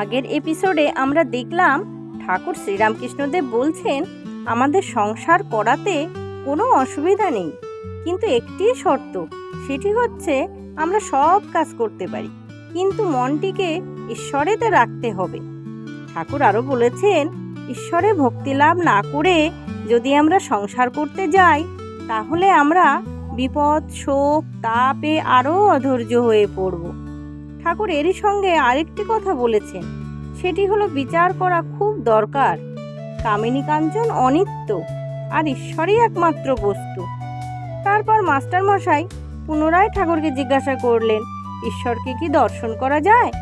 আগের এপিসোডে আমরা দেখলাম ঠাকুর শ্রীরামকৃষ্ণদেব বলছেন, আমাদের সংসার করাতে কোনো অসুবিধা নেই, কিন্তু একটি শর্ত, সেটি হচ্ছে আমরা সব কাজ করতে পারি, কিন্তু মনটিকে ঈশ্বরেতে রাখতে হবে। ঠাকুর আরও বলেছেন, ঈশ্বরে ভক্তি লাভ না করে যদি আমরা সংসার করতে যাই, তাহলে আমরা বিপদ, শোক, তাপে আরও অধৈর্য হয়ে পড়ব। ঠাকুর এরই সঙ্গে আরেকটি কথা বলেছেন। সেটি হলো বিচার করা খুব দরকার। কামিনী কাঞ্চন অনিত্য আর ঈশ্বরই একমাত্র বস্তু। তারপর মাস্টার মশাই পুনরায় ঠাকুরকে জিজ্ঞাসা করলেন, ঈশ্বরকে কি দর্শন করা যায়?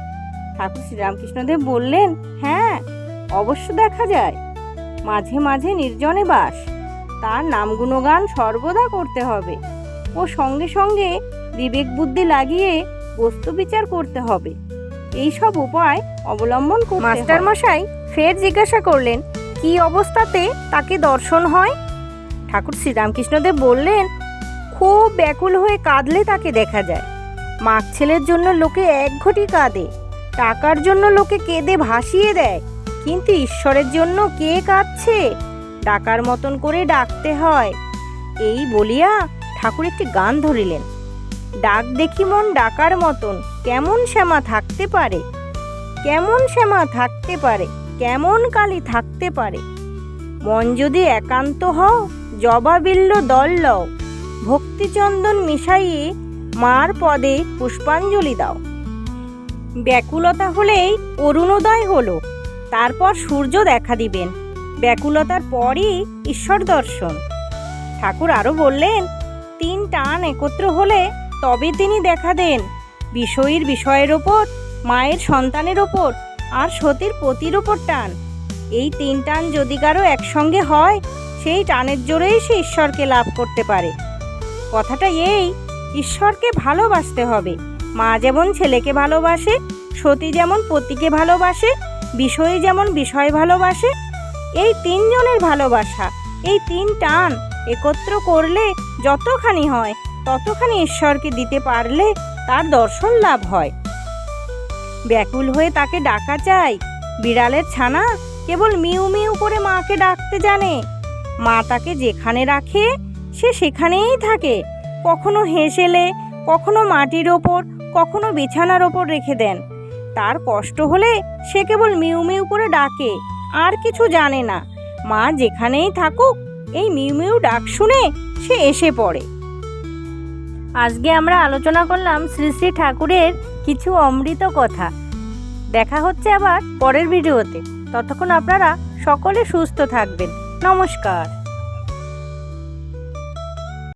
ঠাকুর শ্রীরামকৃষ্ণদেব বললেন হ্যাঁ অবশ্য দেখা যায়। মাঝে মাঝে নির্জনে বাস। তার নাম গুণগান সর্বদা করতে হবে। ও সঙ্গে সঙ্গে বিবেক বুদ্ধি লাগিয়ে বস্তু বিচার করতে হবে। এই সব উপায় অবলম্বন করতে মাস্টার মশাই ফের জিজ্ঞাসা করলেন, কি অবস্থাতে তাকে দর্শন হয়? ঠাকুর শ্রীরামকৃষ্ণদেব বললেন, খুব ব্যাকুল হয়ে কাঁদলে তাকে দেখা যায়। মাক ছেলের জন্য লোকে এক ঘটি কাঁদে, টাকার জন্য লোকে কেঁদে ভাসিয়ে দেয়। কিন্তু ঈশ্বরের জন্য কে কাঁদছে? ডাকার মতন করে ডাকতে হয়। এই বলিয়া ঠাকুর একটি গান ধরিলেন। ডাক দেখি মন ডাকার মতন। কেমন শ্যামা থাকতে পারে? কেমন শ্যামা থাকতে পারে? কেমন কালি থাকতে পারে? মন যদি একান্ত হও জবাবিল্ল দল লও। ভক্তিচন্দন মিশাইয়ে মার পদে পুষ্পাঞ্জলি দাও। ব্যাকুলতা হলেই অরুণোদয় হলো। তারপর সূর্য দেখা দিবেন। ব্যাকুলতার পরই ঈশ্বর দর্শন। ঠাকুর আরও বললেন, তিন টান একত্র হলে তবে তিনি দেখা দেন। বিষয়ীর বিষয়ের ওপর, মায়ের সন্তানের ওপর আর সতীর পতির ওপর টান। এই তিন টান যদি কারও একসঙ্গে হয়, সেই টানের জোরেই সে ঈশ্বরকে লাভ করতে পারে। কথাটা এই, ঈশ্বরকে ভালোবাসতে হবে। মা যেমন ছেলেকে ভালোবাসে, সতী যেমন পতিকে ভালোবাসে, বিষয়ী যেমন বিষয় ভালোবাসে, এই তিনজনের ভালোবাসা, এই তিন টান একত্র করলে যতখানি হয় ততখানি ঈশ্বরকে দিতে পারলে তার দর্শন লাভ হয়। ব্যাকুল হয়ে তাকে ডাকা চাই বিড়ালের ছানা কেবল মিউ মিউ করে মাকে ডাকতে জানে। মা তাকে যেখানে রাখে, সে সেখানেই থাকে। কখনো হেসেলে কখনো মাটির ওপর, কখনো বিছানার ওপর রেখে দেন। তার কষ্ট হলে সে কেবল মিউ মিউ করে ডাকে, আর কিছু জানে না। মা যেখানেই থাকুক, এই মিউ মিউ ডাক শুনে সে এসে পড়ে। আজকে আমরা আলোচনা করলাম শ্রী শ্রী ঠাকুরের কিছু অমৃত কথা। দেখা হচ্ছে আবার পরের ভিডিওতে। ততক্ষণ আপনারা সকলে সুস্থ থাকবেন। নমস্কার।